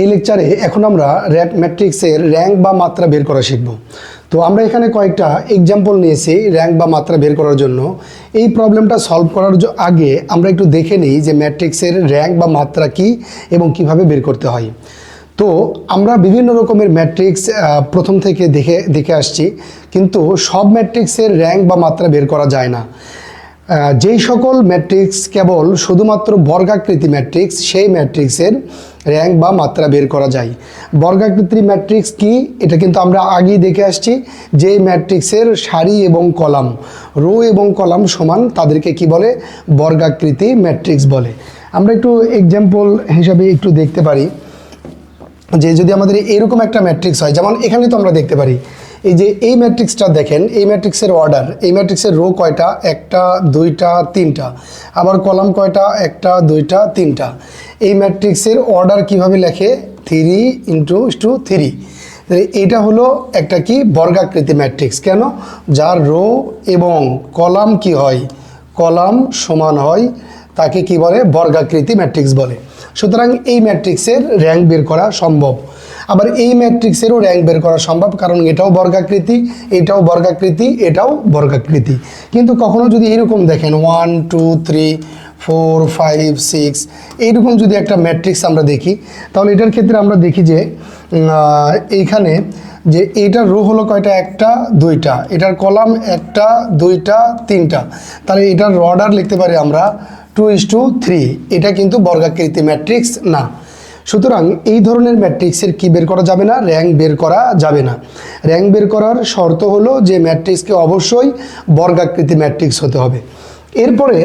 এই লেকচারে এখন আমরা র্যাক ম্যাট্রিক্সের র্যাঙ্ক বা মাত্রা বের করা শিখব। তো আমরা এখানে কয়েকটা এক্সাম্পল নিয়েছি র্যাঙ্ক বা মাত্রা বের করার জন্য। এই প্রবলেমটা সলভ করার আগে আমরা একটু দেখে নিই যে ম্যাট্রিক্সের র্যাঙ্ক বা মাত্রা কি এবং কীভাবে বের করতে হয়। তো আমরা বিভিন্ন রকমের ম্যাট্রিক্স প্রথম থেকে দেখে দেখে আসছি। কিন্তু সব ম্যাট্রিক্সের র্যাঙ্ক বা মাত্রা বের করা যায় না। যেই সকল ম্যাট্রিক্স কেবল শুধুমাত্র বর্গাকৃতি ম্যাট্রিক্স সেই ম্যাট্রিক্সের র্যাঙ্ক বা মাত্রা বের করা যায়। বর্গাকৃতি ম্যাট্রিক্স কি? এটা কিন্তু আমরা আগেই দেখে আসছি যে ম্যাট্রিক্সের সারি এবং কলাম, রো এবং কলাম সমান তাদেরকে কি বলে? বর্গাকৃতি ম্যাট্রিক্স বলে। আমরা একটু এক্সাম্পল হিসাবে একটু দেখতে পারি যে যদি আমাদের এরকম একটা ম্যাট্রিক্স হয়, যেমন এখানে তো আমরা দেখতে পারি এই যে এই ম্যাট্রিক্সটা দেখেন, এই ম্যাট্রিক্সের অর্ডার এই ম্যাট্রিক্সের রো কয়টা? একটা, দুইটা, তিনটা। আবার কলাম কয়টা? একটা, দুইটা, তিনটা। এই ম্যাট্রিক্সের অর্ডার কীভাবে লেখে? থ্রি ইন্টু টু থ্রি এটা হলো একটা কি? বর্গাকৃতি ম্যাট্রিক্স। কেন? যার রো এবং কলাম কি হয়? কলাম সমান হয় তাকে কি বলে? বর্গাকৃতি ম্যাট্রিক্স বলে। সুতরাং এই ম্যাট্রিক্সের র্যাঙ্ক বের করা সম্ভব। আবার এই ম্যাট্রিক্সেরও র্যাঙ্ক বের করা সম্ভব, কারণ এটাও বর্গাকৃতি এটাও বর্গাকৃতি এটাও বর্গাকৃতি। কিন্তু কখনো যদি এরকম দেখেন one two three four five six এইরকম যদি একটা ম্যাট্রিক্স আমরা দেখি, তাহলে এটার ক্ষেত্রে আমরা দেখি যে এইখানে যে এটার রো হলো কয়টা? একটা, দুইটা। এটার কলাম একটা, দুইটা, তিনটা। তাহলে এটার অর্ডার লিখতে পারি আমরা টু ইস টু থ্রি এটা কিন্তু বর্গাকৃতি ম্যাট্রিক্স না। সুতরাং এই ধরনের ম্যাট্রিক্সের কি বের করা যাবে না? র্যাঙ্ক বের করা যাবে না। র্যাঙ্ক বের করার শর্ত হলো যে ম্যাট্রিক্সকে অবশ্যই বর্গাকৃতি ম্যাট্রিক্স হতে হবে। এরপরে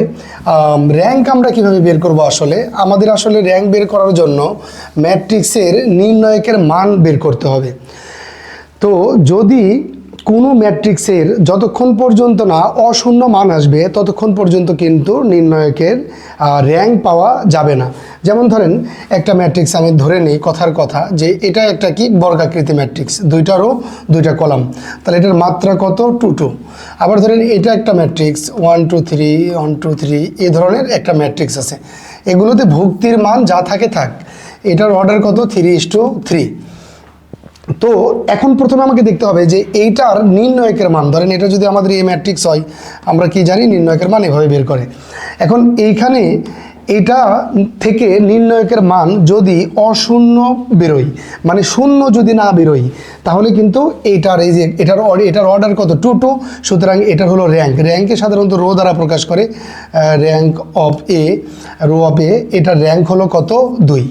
র্যাঙ্ক আমরা কীভাবে বের করব আসলে? আমাদের আসলে র্যাঙ্ক বের করার জন্য ম্যাট্রিক্সের নির্ণায়কের মান বের করতে হবে। তো যদি কোনো ম্যাট্রিক্সের যতক্ষণ পর্যন্ত না অশূন্য মান আসবে, ততক্ষণ পর্যন্ত কিন্তু নির্ণায়কের র্যাঙ্ক পাওয়া যাবে না। যেমন ধরেন, একটা ম্যাট্রিক্স আমি ধরে নিই কথার কথা যে এটা একটা কি? বর্গাকৃতি ম্যাট্রিক্স। দুইটা রো দুইটা কলাম। তাহলে এটার মাত্রা কত? Two two. আবার ধরেন, এটা একটা matrix, one, two, three, one, two, three, এ ধরনের একটা ম্যাট্রিক্স আছে। এগুলোতে ভুক্তির মান যা থাকে থাক, এটার অর্ডার কত? Three is two three. তো এখন প্রথমে আমাকে দেখতে হবে যে এইটার নির্ণয়কের মান। ধরেন এটা যদি আমাদের এই ম্যাট্রিক্স হয়, আমরা কি জানি নির্ণয়কের মান এভাবে বের করে। এখন এইখানে এটা থেকে নির্ণয়কের মান যদি অশূন্য বেরোয় মানে শূন্য যদি না বেরোয়, তাহলে কিন্তু এইটার এই যে, এটার এটার অর্ডার কত? টু টু সুতরাং এটার হলো র্যাঙ্ক র্যাঙ্কে সাধারণত রো দ্বারা প্রকাশ করে rank of A row of A এটার র্যাঙ্ক হলো কত? দুই।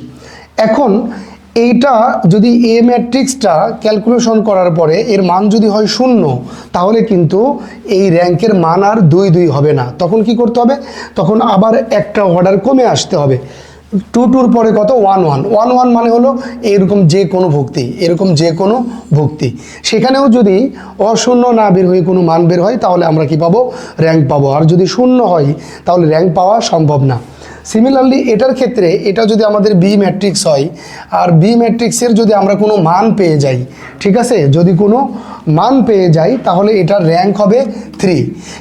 এখন এইটা যদি এ ম্যাট্রিক্সটা ক্যালকুলেশন করার পরে এর মান যদি হয় শূন্য, তাহলে কিন্তু এই র্যাঙ্কের মান আর দুই দুই হবে না। তখন কি করতে হবে? তখন আবার একটা অর্ডার কমে আসতে হবে। টু টুর পরে কত? ওয়ান ওয়ান ওয়ান ওয়ান মানে হলো এরকম যে কোনো ভক্তি, এরকম যে কোনো ভক্তি। সেখানেও যদি অশূন্য না বের হয়ে কোনো মান বের হয়, তাহলে আমরা কি পাবো? র্যাঙ্ক পাবো। আর যদি শূন্য হয়, তাহলে র্যাঙ্ক পাওয়া সম্ভব না। সিমিলারলি এটার ক্ষেত্রে এটা যদি আমাদের বি ম্যাট্রিক্স হয়, আর বি ম্যাট্রিক্সের যদি আমরা কোনো মান পেয়ে যাই, ঠিক আছে? যদি কোনো মান পেয়ে যাই, তাহলে এটার র্যাঙ্ক হবে থ্রি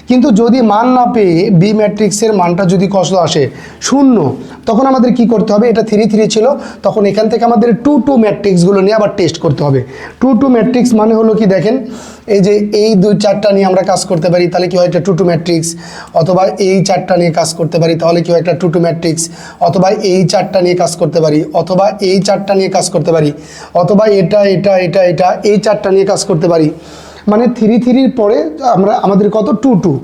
কিন্তু যদি মান না পেয়ে বি ম্যাট্রিক্সের মানটা যদি কষ্ট আসে, শূন্য তখন আমাদের কি করতে হবে? এটা থ্রি থ্রি ছিল। তখন এখান থেকে আমাদের টু টু ম্যাট্রিক্সগুলো নিয়ে আবার টেস্ট করতে হবে। টু টু ম্যাট্রিক্স মানে হলো কি দেখেন? এই যে এই দুই চারটা নিয়ে আমরা কাজ করতে পারি, তাহলে কি হয় একটা টু টু ম্যাট্রিক্স অথবা এই চারটা নিয়ে কাজ করতে পারি, তাহলে কি হয় একটা টু টু ম্যাট্রিক্স অথবা এই চারটা নিয়ে কাজ করতে পারি, অথবা এই চারটা নিয়ে কাজ করতে পারি, অথবা এটা এটা এটা এটা, এই চারটা নিয়ে কাজ করতে পারি। মানে থ্রি থ্রির পরে আমরা, আমাদের কত? টু টু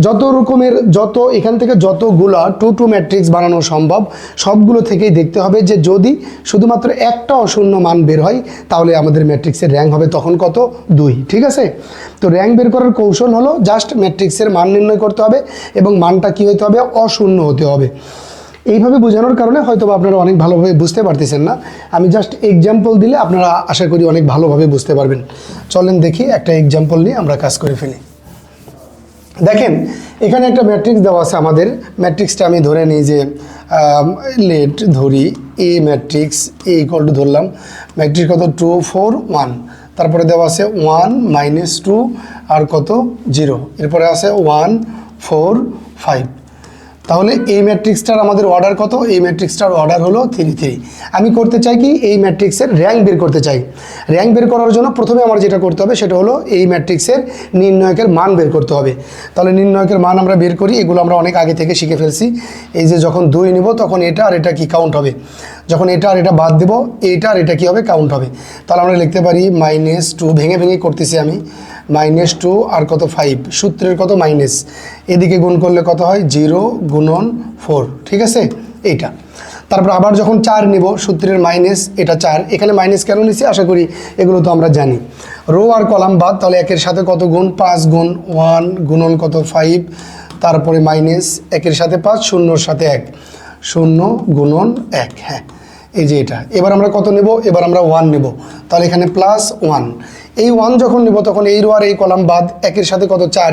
যত রকমের, যত, এখান থেকে যতগুলা টু টু ম্যাট্রিক্স বানানো সম্ভব, সবগুলো থেকেই দেখতে হবে যে যদি শুধুমাত্র একটা অশূন্য মান বের হয়, তাহলে আমাদের ম্যাট্রিক্সের র্যাঙ্ক হবে তখন কত? দুই। ঠিক আছে? তো র্যাঙ্ক বের করার কৌশল হলো জাস্ট ম্যাট্রিক্সের মান নির্ণয় করতে হবে এবং মানটা কী হতে হবে? অশূন্য হতে হবে। এইভাবে বোঝানোর কারণে হয়তো আপনারা অনেক ভালোভাবে বুঝতে পারতেছেন না। আমি জাস্ট এক্সাম্পল দিলে আপনারা আশা করি অনেক ভালোভাবে বুঝতে পারবেন। চলেন দেখি একটা এক্সাম্পল নিয়ে আমরা কাজ করে ফেলি। দেখেন, এখানে একটা ম্যাট্রিক্স দেওয়া আছে আমাদের। ম্যাট্রিক্সটা আমি ধরে নিই যে লেট ধরি A matrix A equal to ধরলাম। ম্যাট্রিক্স কত? টু ফোর ওয়ান তারপরে দেওয়া আছে ওয়ান মাইনাস টু আর কত? জিরো এরপরে আছে ওয়ান ফোর ফাইভ তাহলে এই ম্যাট্রিক্সটার আমাদের অর্ডার কত? এই ম্যাট্রিক্সটার অর্ডার হলো থ্রি থ্রি আমি করতে চাই কি? এই ম্যাট্রিক্সের র্যাঙ্ক বের করতে চাই। র্যাঙ্ক বের করার জন্য প্রথমে আমার যেটা করতে হবে সেটা হলো এই ম্যাট্রিক্সের নির্ণয়কের মান বের করতে হবে। তাহলে নির্ণয়কের মান আমরা বের করি, এগুলো আমরা অনেক আগে থেকে শিখে ফেলছি। এই যে যখন দুই নেব, তখন এটা আর এটা কি কাউন্ট হবে? যখন এটা আর এটা বাদ দেব, এটা আর এটা কি হবে? কাউন্ট হবে। তাহলে আমরা লিখতে পারি মাইনাস টু ভেঙে ভেঙে করতেছি আমি। মাইনাস টু আর কত ফাইভ সূত্রের কত মাইনাস এদিকে গুণ করলে কত হয়? জিরো গুণন ফোর ঠিক আছে? এইটা। তারপর আবার যখন চার নিব, সূত্রের মাইনাস এটা চার। এখানে মাইনাস কেন নিছি? আশা করি এগুলো তো আমরা জানি। রো আর কলাম বাদ, তাহলে একের সাথে কত গুণ? পাঁচ গুণ ওয়ান গুণন কত ফাইভ তারপরে মাইনাস একের সাথে পাঁচ, শূন্যর সাথে এক। শূন্য গুণন এক হ্যাঁ। এই যে এটা। এবার আমরা কত নেব? এবার আমরা ওয়ান নেব। তাহলে এখানে প্লাস ওয়ান এই ওয়ান যখন নেব, তখন এই রো আর এই কলাম বাদ, একের সাথে কত? চার।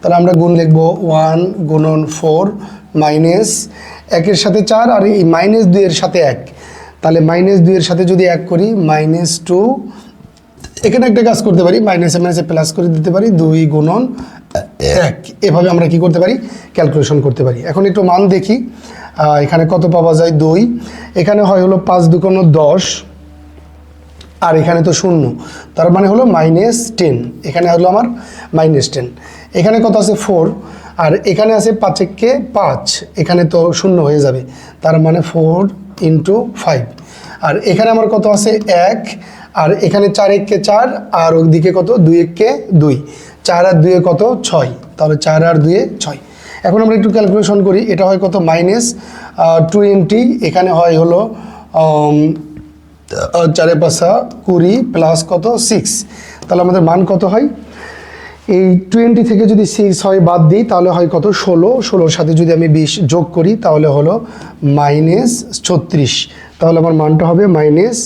তাহলে আমরা গুণ লিখব ওয়ান গুণন ফোর মাইনাস একের সাথে চার আর এই মাইনাস দুইয়ের সাথে এক। তাহলে মাইনাস দুইয়ের সাথে যদি এক করি মাইনাস টু এখানে একটা কাজ করতে পারি মাইনাসে মাইনাসে প্লাস করে দিতে পারি, দুই গুণন এক। এভাবে আমরা কি করতে পারি? ক্যালকুলেশন করতে পারি। এখন একটু মান দেখি। এখানে কত পাওয়া যায়? দুই। এখানে হয় হলো পাঁচ দুকোনো দশ, আর এখানে তো শূন্য। তার মানে হলো মাইনাস টেন এখানে হলো আমার মাইনাস টেন এখানে কত আছে? ফোর আর এখানে আছে পাঁচেককে পাঁচ। এখানে তো শূন্য হয়ে যাবে। তার মানে ফোর ইন্টু ফাইভ আর এখানে আমার কত আছে? এক। আর এখানে চার এককে চার, আর ওদিকে কত? দুই এককে দুই। চার আর দুয়ে কত? ছয়। তাহলে চার আর দুয়ে ছয়। এখন আমরা একটু ক্যালকুলেশন করি, এটা হয় কত? মাইনাস টোয়েন্টি এখানে হয় হলো চারে পাঁচা কুড়ি প্লাস কত? সিক্স তাহলে আমাদের মান কত হয়? এই টোয়েন্টি থেকে যদি সিক্স হয় বাদ দিই, তাহলে হয় কত? ষোলো। ষোলোর সাথে যদি আমি বিশ যোগ করি, তাহলে হলো মাইনাস ছত্রিশ। তাহলে আমার মানটা হবে মাইনাস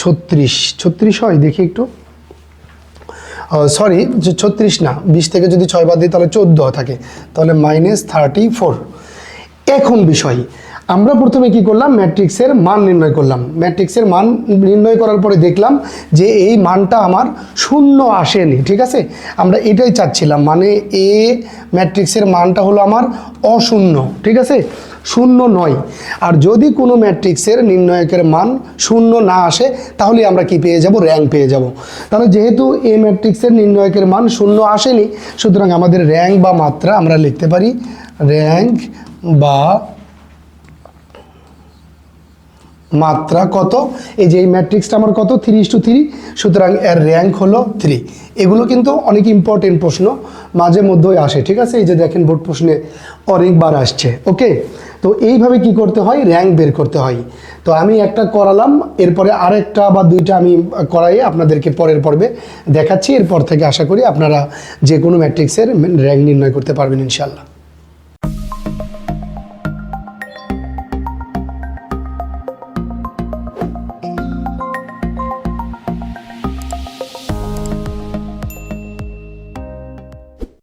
ছত্রিশ। ছত্রিশ হয়, দেখি একটু। সরি ছত্রিশ না, বিশ থেকে যদি ছয় বাদ দিই, তাহলে চোদ্দ থাকে। তাহলে মাইনাস থার্টি ফোর এখন বিষয় আমরা প্রথমে কি করলাম? ম্যাট্রিক্সের মান নির্ণয় করলাম। ম্যাট্রিক্সের মান নির্ণয় করার পরে দেখলাম যে এই মানটা আমার শূন্য আসেনি, ঠিক আছে? আমরা এটাই চাচ্ছিলাম মানে এ ম্যাট্রিক্সের মানটা হলো আমার অশূন্য, ঠিক আছে? শূন্য নয়। আর যদি কোনো ম্যাট্রিক্সের নির্ণয়কের মান শূন্য না আসে, তাহলে আমরা কি পেয়ে যাব? র্যাঙ্ক পেয়ে যাব। তাহলে যেহেতু এ ম্যাট্রিক্সের নির্ণয়কের মান শূন্য আসেনি, সুতরাং আমাদের র্যাঙ্ক বা মাত্রা আমরা লিখতে পারি র্যাঙ্ক বা মাত্রা কত? এই যে এই ম্যাট্রিক্সটা আমার কত? থ্রি ইস টু থ্রি সুতরাং এর র্যাঙ্ক হলো থ্রি এগুলো কিন্তু অনেক ইম্পর্টেন্ট প্রশ্ন, মাঝে মধ্যেই আসে, ঠিক আছে? এই যে দেখেন, বোর্ড প্রশ্নে অনেকবার আসছে ওকে তো এইভাবে কি করতে হয়? র্যাঙ্ক বের করতে হয়। তো আমি একটা করালাম, এরপরে আরেকটা বা দুইটা আমি করাই আপনাদেরকে পরের পর্বে দেখাচ্ছি। এরপর থেকে আশা করি আপনারা যে কোনো ম্যাট্রিক্সের র্যাঙ্ক নির্ণয় করতে পারবেন ইনশাল্লাহ